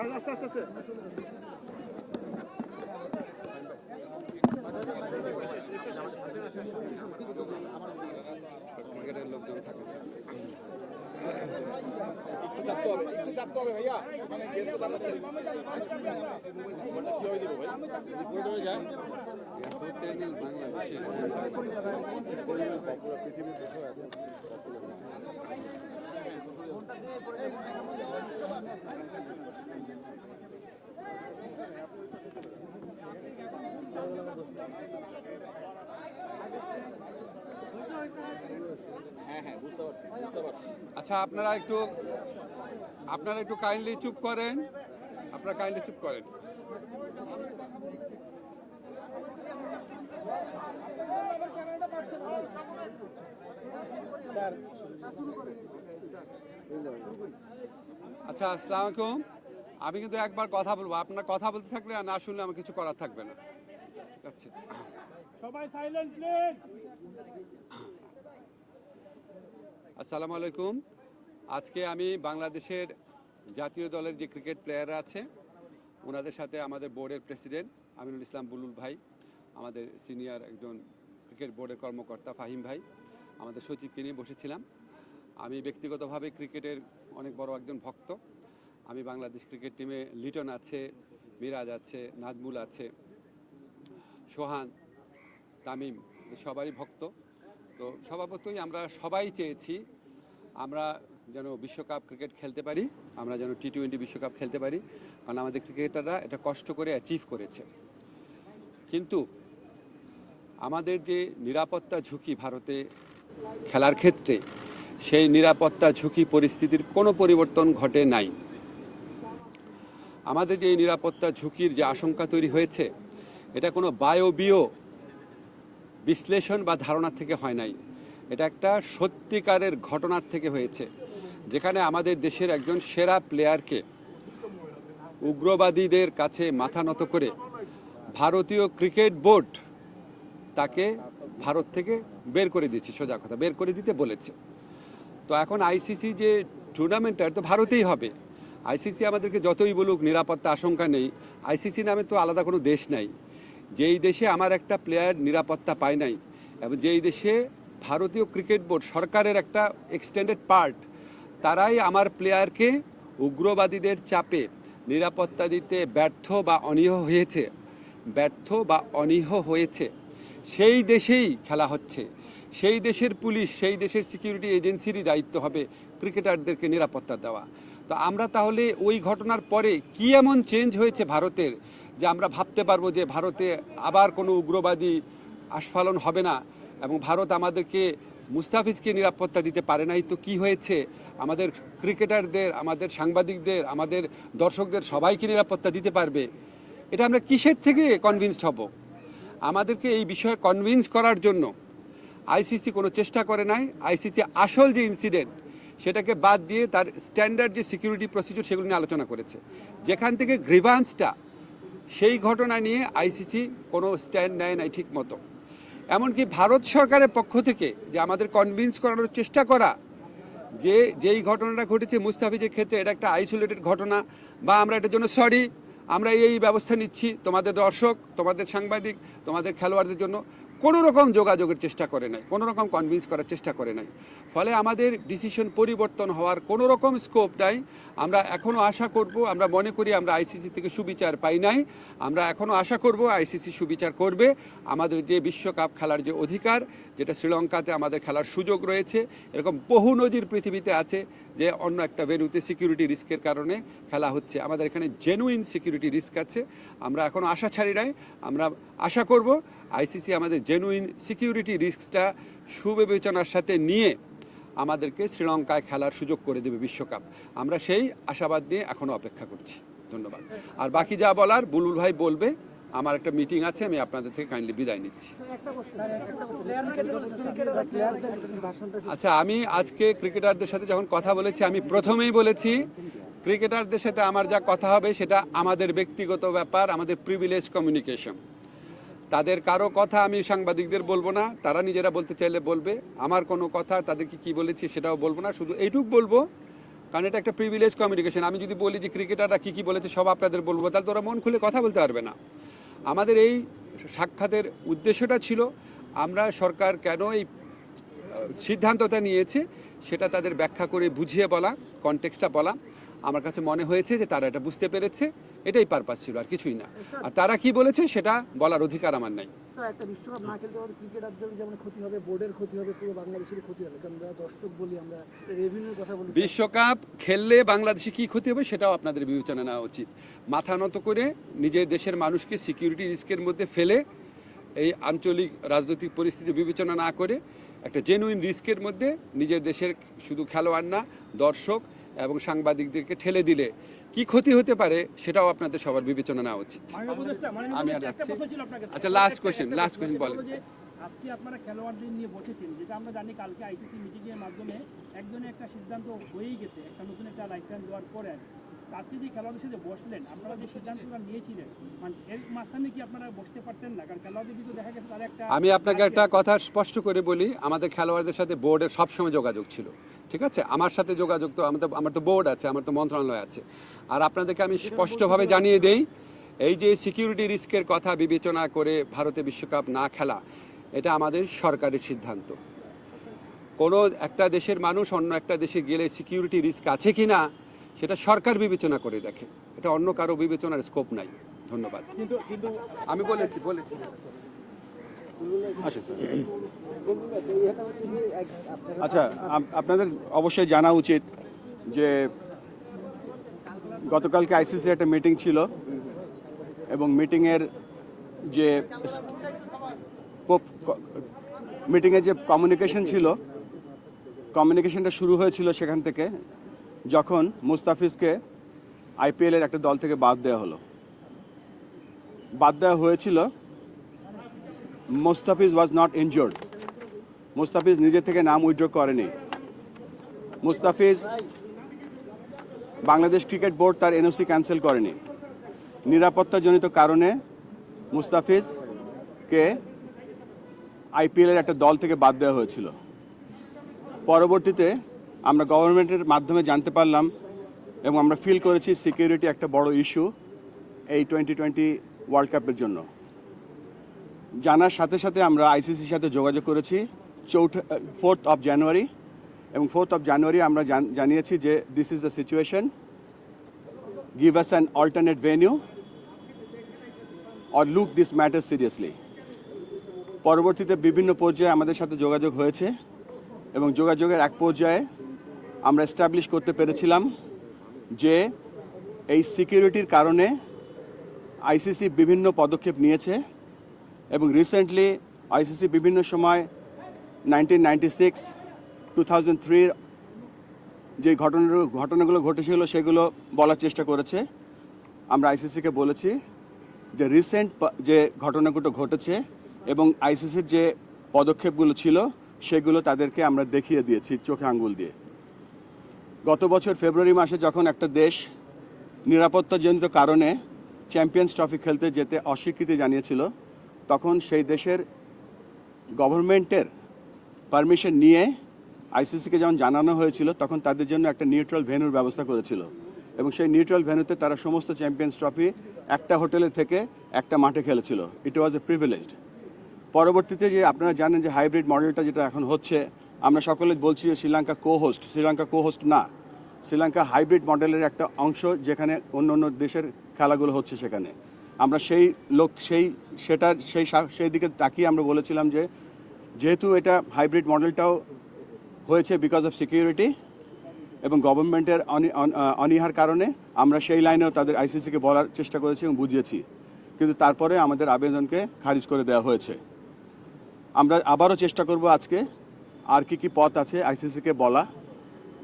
আস্তে আস্তে আস্তে ক্রিকেটের লোকজন থাকে একটু চাপতে হবে একটু চাপতে হবে ভাইয়া মানে গেস্ট তো দাঁড়াচ্ছে কি হয়ে দেবো ভাই রিপোর্ট হয়ে যায় এত চ্যানেল বাংলাদেশে হ্যাঁ হ্যাঁ বুঝতে পারছি বুঝতে পারছি আচ্ছা আপনারা একটু আপনারা একটু কাইন্ডলি চুপ করেন। আপনারা কাইন্ডলি চুপ করেন। আচ্ছা আসসালামু আলাইকুম। আমি কিন্তু একবার কথা বলব। আপনার কথা বলতে থাকলে আর না শুনলে আমার কিছু করার থাকবে না। সবাই সাইলেন্ট প্লিজ আসসালামু আলাইকুম। আজকে আমি বাংলাদেশের জাতীয় দলের যে ক্রিকেট প্লেয়াররা আছে ওনাদের সাথে আমাদের বোর্ডের প্রেসিডেন্ট আমিনুল ইসলাম বুলুল ভাই আমাদের সিনিয়র একজন ক্রিকেট বোর্ডের কর্মকর্তা ফাহিম ভাই আমাদের সচিবকে নিয়ে বসেছিলাম। আমি ব্যক্তিগতভাবে ক্রিকেটের অনেক বড় একজন ভক্ত। আমি বাংলাদেশ ক্রিকেট টিমে লিটন আছে মিরাজ আছে নাজমুল আছে সোহান, তামিম সবারই ভক্ত। তো স্বভাবতই আমরা সবাই চেয়েছি আমরা যেন বিশ্বকাপ ক্রিকেট খেলতে পারি, আমরা যেন টি টোয়েন্টি বিশ্বকাপ খেলতে পারি, কারণ আমাদের ক্রিকেটাররা এটা কষ্ট করে অ্যাচিভ করেছে। কিন্তু আমাদের যে নিরাপত্তা ঝুঁকি ভারতে খেলার ক্ষেত্রে, সেই নিরাপত্তা ঝুঁকি পরিস্থিতির কোনো পরিবর্তন ঘটে নাই। আমাদের যে নিরাপত্তা ঝুঁকির যে আশঙ্কা তৈরি হয়েছে এটা কোনো বায়বীয় বিশ্লেষণ বা ধারণা থেকে হয় নাই। এটা একটা সত্যিকারের ঘটনার থেকে হয়েছে, যেখানে আমাদের দেশের একজন সেরা প্লেয়ারকে উগ্রবাদীদের কাছে মাথা নত করে ভারতীয় ক্রিকেট বোর্ড তাকে ভারত থেকে বের করে দিয়েছে, সোজা কথা, বের করে দিতে বলেছে। তো এখন আইসিসি যে টুর্নামেন্টটা তো ভারতেই হবে। আইসিসি আমাদেরকে যতই বলুক, নিরাপত্তা আশঙ্কা নেই। আইসিসি নামে তো আলাদা কোনো দেশ নাই। যেই দেশে আমার একটা প্লেয়ার নিরাপত্তা পায় নাই, এবং যেই দেশে ভারতীয় ক্রিকেট বোর্ড সরকারের একটা এক্সটেন্ডেড পার্ট তারাই আমার প্লেয়ারকে উগ্রবাদীদের চাপে নিরাপত্তা দিতে ব্যর্থ বা অনীহ হয়েছে, ব্যর্থ বা অনীহ হয়েছে। সেই দেশেই খেলা হচ্ছে, সেই দেশের পুলিশ, সেই দেশের সিকিউরিটি এজেন্সিরই দায়িত্ব হবে ক্রিকেটারদেরকে নিরাপত্তা দেওয়া। তো আমরা তাহলে ওই ঘটনার পরে কি এমন চেঞ্জ হয়েছে ভারতের যে আমরা ভাবতে পারব যে ভারতে আবার কোনো উগ্রবাদী আস্ফালন হবে না এবং ভারত আমাদেরকে মুস্তাফিজকে নিরাপত্তা দিতে পারে নাই। তো কি হয়েছে? আমাদের ক্রিকেটারদের, আমাদের সাংবাদিকদের, আমাদের দর্শকদের সবাইকে নিরাপত্তা দিতে পারবে। এটা আমরা কিসের থেকে কনভিন্সড হব? আমাদেরকে এই বিষয়ে কনভিন্স করার জন্য আইসিসি কোনো চেষ্টা করে নাই। আইসিসি আসল যে ইনসিডেন্ট সেটাকে বাদ দিয়ে তার স্ট্যান্ডার্ড যে সিকিউরিটি প্রসিডিউর সেগুলো নিয়ে আলোচনা করেছে। যেখান থেকে গ্রিভান্সটা সেই ঘটনা নিয়ে আইসিসি কোনো স্ট্যান্ড নেয় নাই ঠিক মতো। এমনকি ভারত সরকারের পক্ষ থেকে যে আমাদের কনভিন্স করানোর চেষ্টা করা, যে যেই ঘটনাটা ঘটেছে মুস্তাফিজের ক্ষেত্রে এটা একটা আইসোলেটেড ঘটনা বা আমরা এটার জন্য সরি আমরা এই ব্যবস্থা নিচ্ছি তোমাদের দর্শক, তোমাদের সাংবাদিক, তোমাদের খেলোয়াড়দের জন্য। কোনো রকম যোগাযোগের চেষ্টা করে নাই, কোনো রকম কনভিন্স করার চেষ্টা করে নাই। ফলে আমাদের ডিসিশন পরিবর্তন হওয়ার কোনো রকম স্কোপ নাই। আমরা এখনও আশা করব, আমরা মনে করি আমরা আইসিসি থেকে সুবিচার পাই নাই। আমরা এখনও আশা করব আইসিসি সুবিচার করবে। আমাদের যে বিশ্বকাপ খেলার যে অধিকার যেটা শ্রীলঙ্কাতে আমাদের খেলার সুযোগ রয়েছে। এরকম বহু নদীর পৃথিবীতে আছে যে অন্য একটা ভেন্যুতে সিকিউরিটি রিস্কের কারণে খেলা হচ্ছে। আমাদের এখানে জেনুইন সিকিউরিটি রিস্ক আছে। আমরা এখনও আশা ছাড়ি নাই। আমরা আশা করব আইসিসি আমাদের জেনুইন সিকিউরিটি রিস্কটা সুবিবেচনার সাথে নিয়ে আমাদেরকে শ্রীলঙ্কায় খেলার সুযোগ করে দেবে বিশ্বকাপ। আমরা সেই আশাবাদ নিয়ে এখনও অপেক্ষা করছি। ধন্যবাদ। আর বাকি যা বলার বুলুল ভাই বলবে আমার একটা মিটিং আছে, আমি আপনাদের থেকে কাইন্ডলি বিদায় নিচ্ছি। আচ্ছা আমি আজকে ক্রিকেটারদের সাথে যখন কথা বলেছি, আমি প্রথমেই বলেছি ক্রিকেটারদের সাথে আমার যা কথা হবে সেটা আমাদের ব্যক্তিগত ব্যাপার, আমাদের প্রিভিলেজ কমিউনিকেশন তাদের কারও কথা আমি সাংবাদিকদের বলব না, তারা নিজেরা বলতে চাইলে বলবে। আমার কোনো কথা, তাদেরকে কি বলেছি সেটাও বলব না, শুধু এইটুক বলব, কারণ এটা একটা প্রিভিলেজ কমিউনিকেশন আমি যদি বলি যে ক্রিকেটাররা কী কী বলেছে, সব আপনাদের বলব, তাহলে তোরা মন খুলে কথা বলতে পারবে না। আমাদের এই সাক্ষাতের উদ্দেশ্যটা ছিল, আমরা সরকার কেন এই সিদ্ধান্তটা নিয়েছে সেটা তাদের ব্যাখ্যা করে বুঝিয়ে বলা কনটেক্সটা বলা। আমার কাছে মনে হয়েছে যে তারা এটা বুঝতে পেরেছে এটাই পারপাস ছিল আর কিছুই না। আর তারা কি বলেছে সেটা বলার অধিকার আমার নাই। একটা বিশ্বকাপ না খেলতে পারলে ক্রিকেটারদের যেমন ক্ষতি হবে বোর্ডের ক্ষতি হবে পুরো বাংলাদেশেরই ক্ষতি হবে। কারণ আমরা দর্শক বলি আমরা রেভিনিউর কথা বলি বিশ্বকাপ খেললে বাংলাদেশে কি ক্ষতি হবে সেটাও আপনাদের বিবেচনা নেওয়া উচিত। মাথা নত করে নিজের দেশের মানুষকে সিকিউরিটি রিস্কের মধ্যে ফেলে এই আঞ্চলিক রাজনৈতিক পরিস্থিতি বিবেচনা না করে একটা জেনুইন রিস্কের মধ্যে নিজের দেশের শুধু খেলোয়াড় না দর্শক এবং সাংবাদিকদেরকে ঠেলে দিলে কি ক্ষতি হতে পারে সেটাও আপনাদের সবার বিবেচনা নেওয়া উচিত আমি আর রাখছি। আচ্ছা, লাস্ট কোয়েশ্চেন লাস্ট question বলেন। আজকে আপনারা খেলোয়াড়দের নিয়ে বসেছেন যেটা আমরা জানি কালকে আইসিসি মিটিং এর মাধ্যমে একজনে একটা সিদ্ধান্ত হয়েই গেছে একটা নতুন একটা লাইসেন্স দেওয়ার পরে আজকে যে খেলোয়াড়দের সাথে বসলেন আপনারা যে সিদ্ধান্তটা নিয়েছিলেন মানে এর মাঝখানে কি আপনারা বসতে পারতেন না? কারণ খেলোয়াড়দের কিন্তু দেখা গেছে তারা একটা আমি আপনাকে একটা কথা স্পষ্ট করে বলি আমাদের খেলোয়াড়দের সাথে বোর্ডের সবসময় যোগাযোগ ছিল ঠিক আছে? আমার সাথে যোগাযোগ তো আমার তো আমার তো বোর্ড আছে আমার তো মন্ত্রণালয় আছে। আর আপনাদেরকে আমি স্পষ্টভাবে জানিয়ে দেই এই যে সিকিউরিটি রিস্কের কথা বিবেচনা করে ভারতে বিশ্বকাপ না খেলা এটা আমাদের সরকারের সিদ্ধান্ত। কোনো একটা দেশের মানুষ অন্য একটা দেশে গেলে সিকিউরিটি রিস্ক আছে কি না সেটা সরকার বিবেচনা করে দেখে। এটা অন্য কারও বিবেচনার স্কোপ নাই। ধন্যবাদ। কিন্তু কিন্তু আমি বলেছি বলেছি। আচ্ছা আপনাদের অবশ্যই জানা উচিত যে গতকালকে আইসিসি একটা মিটিং ছিল এবং মিটিংয়ের যে মিটিংয়ের যে কমিউনিকেশন ছিল কমিউনিকেশনটা শুরু হয়েছিল সেখান থেকে। যখন মুস্তাফিজকে আইপিএলের একটা দল থেকে বাদ দেওয়া হলো। বাদ দেওয়া হয়েছিল, Mustafiz was not injured Mustafiz নিজে থেকে নাম উইথড্র করেনি। মুস্তাফিজ বাংলাদেশ ক্রিকেট বোর্ড তার এনওসি ক্যান্সেল করেনি। নিরাপত্তাজনিত কারণে মুস্তাফিজকে আইপিএলের একটা দল থেকে বাদ দেওয়া হয়েছিল। পরবর্তীতে আমরা গভর্নমেন্টের মাধ্যমে জানতে পারলাম এবং আমরা ফিল করেছি সিকিউরিটি একটা বড় ইস্যু এই টোয়েন্টি টোয়েন্টি ওয়ার্ল্ড কাপের জন্য। জানার সাথে সাথে আমরা আইসিসির সাথে যোগাযোগ করেছি চৌঠা ফোর্থ অফ জানুয়ারি এবং ফোর্থ অফ জানুয়ারি আমরা জানিয়েছি যে this is the situation give us an alternate venue or look this matter seriously পরবর্তীতে বিভিন্ন পর্যায়ে আমাদের সাথে যোগাযোগ হয়েছে এবং যোগাযোগের এক পর্যায়ে আমরা এস্টাবলিশ করতে পেরেছিলাম যে এই সিকিউরিটির কারণে আইসিসি বিভিন্ন পদক্ষেপ নিয়েছে এবং রিসেন্টলি আইসিসি বিভিন্ন সময় nineteen ninety six two thousand যে ঘটনা, ঘটনাগুলো ঘটেছিল সেগুলো বলার চেষ্টা করেছে। আমরা আইসিসিকে বলেছি যে রিসেন্ট যে ঘটনাগুলো ঘটেছে এবং আইসিসির যে পদক্ষেপগুলো ছিল সেগুলো তাদেরকে আমরা দেখিয়ে দিয়েছি চোখে আঙ্গুল দিয়ে। গত বছর ফেব্রুয়ারি মাসে যখন একটা দেশ নিরাপত্তাজনিত কারণে চ্যাম্পিয়ন্স ট্রফি খেলতে যেতে অস্বীকৃতি জানিয়েছিল, তখন সেই দেশের গভর্নমেন্টের পারমিশন নিয়ে আইসিসিকে যখন জানানো হয়েছিল, তখন তাদের জন্য একটা নিউট্রাল ভেনুর ব্যবস্থা করেছিল। এবং সেই নিউট্রাল ভেনুতে তারা সমস্ত চ্যাম্পিয়ন্স ট্রফি একটা হোটেলে থেকে একটা মাঠে খেলেছিল। ইট ওয়াজ এ প্রিভিলেজড পরবর্তীতে যে আপনারা জানেন যে হাইব্রিড মডেলটা যেটা এখন হচ্ছে আমরা সকলে বলছি যে Sri Lanka co host Sri Lanka co host না। শ্রীলঙ্কা হাইব্রিড মডেলের একটা অংশ যেখানে অন্য অন্য দেশের খেলাগুলো হচ্ছে সেখানে। আমরা সেই লোক, সেই সেটার সেই সেই দিকে তাকিয়ে আমরা বলেছিলাম যে যেহেতু এটা হাইব্রিড মডেলটাও হয়েছে বিকজ অফ সিকিউরিটি এবং গভর্নমেন্টের অনি- অন- অনীহার কারণে আমরা সেই লাইনেও তাদের আইসিসিকে বলার চেষ্টা করেছি এবং বুঝিয়েছি। কিন্তু তারপরে আমাদের আবেদনকে খারিজ করে দেওয়া হয়েছে। আমরা আবারও চেষ্টা করব আজকে আর কি কি পথ আছে আইসিসিকে বলা?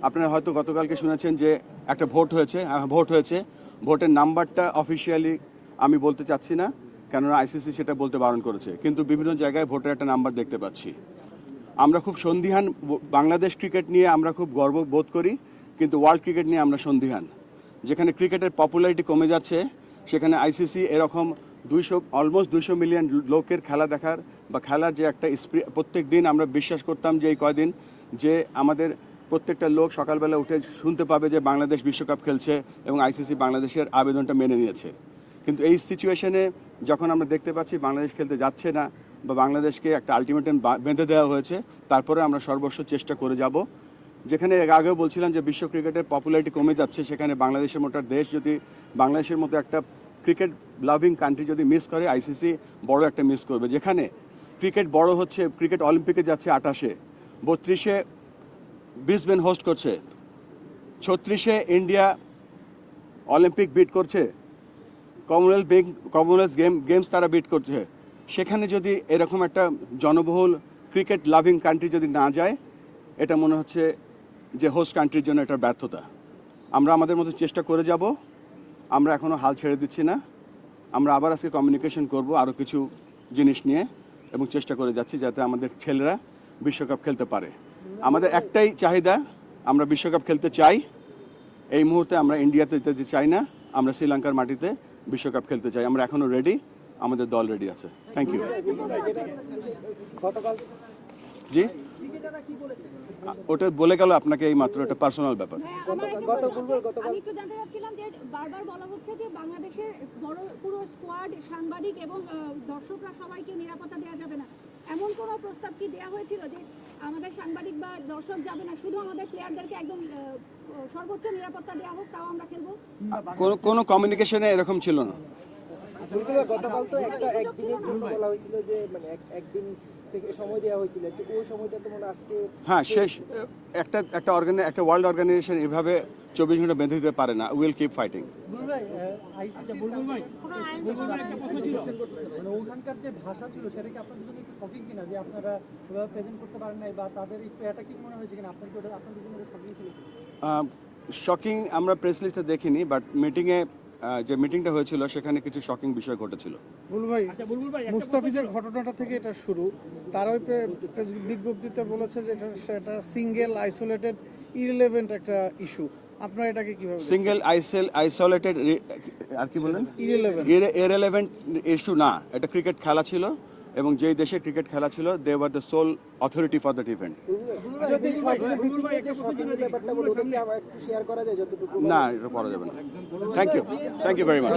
আপনারা হয়তো গতকালকে শুনেছেন যে একটা ভোট হয়েছে হ্যাঁ, ভোট হয়েছে। ভোটের নাম্বারটা অফিসিয়ালি আমি বলতে চাচ্ছি না কেননা আইসিসি সেটা বলতে বারণ করেছে। কিন্তু বিভিন্ন জায়গায় ভোটের একটা নাম্বার দেখতে পাচ্ছি। আমরা খুব সন্দিহান বাংলাদেশ ক্রিকেট নিয়ে আমরা খুব গর্ব বোধ করি কিন্তু ওয়ার্ল্ড ক্রিকেট নিয়ে আমরা সন্দিহান। যেখানে ক্রিকেটের পপুলারিটি কমে যাচ্ছে সেখানে আইসিসি এরকম দুইশো অলমোস্ট দুইশো মিলিয়ন লোকের খেলা দেখার বা খেলার যে একটা প্রত্যেক দিন আমরা বিশ্বাস করতাম যে এই কয়দিন যে আমাদের প্রত্যেকটা লোক সকালবেলা উঠে শুনতে পাবে যে বাংলাদেশ বিশ্বকাপ খেলছে এবং আইসিসি বাংলাদেশের আবেদনটা মেনে নিয়েছে। কিন্তু এই সিচুয়েশনে যখন আমরা দেখতে পাচ্ছি বাংলাদেশ খেলতে যাচ্ছে না বা বাংলাদেশকে একটা আলটিমেটাম বেঁধে দেওয়া হয়েছে, তারপরে আমরা সর্বস্ব চেষ্টা করে যাব। যেখানে আগেও বলছিলাম যে বিশ্ব ক্রিকেটের পপুলারিটি কমে যাচ্ছে, সেখানে বাংলাদেশের মতো দেশ যদি বাংলাদেশের মতো একটা ক্রিকেট লাভিং কান্ট্রি যদি মিস করে আইসিসি বড় একটা মিস করবে। যেখানে ক্রিকেট বড় হচ্ছে, ক্রিকেট অলিম্পিকে যাচ্ছে আটাশে বত্রিশে ব্রিসবেন হোস্ট করছে, ছত্রিশে ইন্ডিয়া অলিম্পিক বিট করছে কমনওয়েলথ কমনওয়েলথ গেম গেমস তারা বিট করছে। সেখানে যদি এরকম একটা জনবহুল ক্রিকেট লাভিং কান্ট্রি যদি না যায়, এটা মনে হচ্ছে যে হোস্ট কান্ট্রির জন্য এটা ব্যর্থতা। আমরা আমাদের মতো চেষ্টা করে যাব। আমরা এখনও হাল ছেড়ে দিচ্ছি না। আমরা আবার আজকে কমিউনিকেশন করব আরও কিছু জিনিস নিয়ে এবং চেষ্টা করে যাচ্ছি যাতে আমাদের ছেলেরা বিশ্বকাপ খেলতে পারে। আমাদের একটাই চাহিদা আমরা বিশ্বকাপ খেলতে চাই। এই মুহূর্তে আমরা ইন্ডিয়াতে যেতে চাই না আমরা শ্রীলঙ্কার মাটিতে বিশ্বকাপ খেলতে চাই। আমরা এখনও রেডি আমাদের দল রেডি আছে। Thank you ji? ওটা বলে গেল আপনাকে এই মাত্র এটা পার্সোনাল ব্যাপার। হ্যাঁ। আমি একটু জানতে চাচ্ছিলাম যে বারবার বলা হচ্ছে যে বাংলাদেশের বড় পুরো স্কোয়াড সাংবাদিক এবং দর্শকরা সবাইকে নিরাপত্তা দেওয়া যাবে না। এমন কোনো প্রস্তাব কি দেওয়া হয়েছিল যে আমাদের সাংবাদিক বা দর্শক যাবে না শুধু আমাদের প্লেয়ারদেরকে একদম সর্বোচ্চ নিরাপত্তা দেওয়া হোক তাও আমরা খেলব? কোনো কোনো কমিউনিকেশনে এরকম ছিল না। গতকাল তো একটা একদিনের জন্য বলা হয়েছিল যে মানে একদিন থেকে সময় দেওয়া হয়েছিল। ওই সময়টা তো মনে আজকে হ্যাঁ শেষ। একটা একটা অর্গানি একটা ওয়ার্ল্ড অর্গানাইজেশন এভাবে চব্বিশ ঘণ্টা বেঁধে দিতে পারে না। উইল কিপ ফাইটিং বুলবুল ভাই বুলবুল ভাই একটা প্রশ্ন ছিল। ওখানকার যে ভাষা ছিল সেটা কি আপনাদের জন্য একটু শকিং কিনা? যে আপনারা ওভাবে প্রেজেন্ট করতে পারেন নাই বা তাদের একটু অ্যাটাকিং মনে হয়েছে কিনা? আপনার কি ওটা আপনাদের জন্য শকিং ছিল শকিং আমরা প্রেস লিস্টে দেখিনি বাট মিটিংয়ে যে মিটিংটা হয়েছিল সেখানে কিছু শকিং বিষয় ঘটেছিল। আচ্ছা বুলবুল ভাই মুস্তাফিজের ঘটনাটা থেকে এটা শুরু। তার ওই প্রেস বিজ্ঞপ্তিতে বলেছে যে এটা সেটা সিঙ্গেল আইসোলেটেড ইরিলেভেন্ট একটা ইস্যু আপনারা এটাকে কীভাবে সিঙ্গেল আইসেল আইসোলেটেড আর কি বললেন? ইরিলেভেন্ট ইরিলেভেন্ট ইস্যু না। এটা ক্রিকেট খেলা ছিল। এবং যেই দেশে ক্রিকেট খেলা ছিল they were the sole authority for that event না এটা করা যাবে না। Thank you thank you very much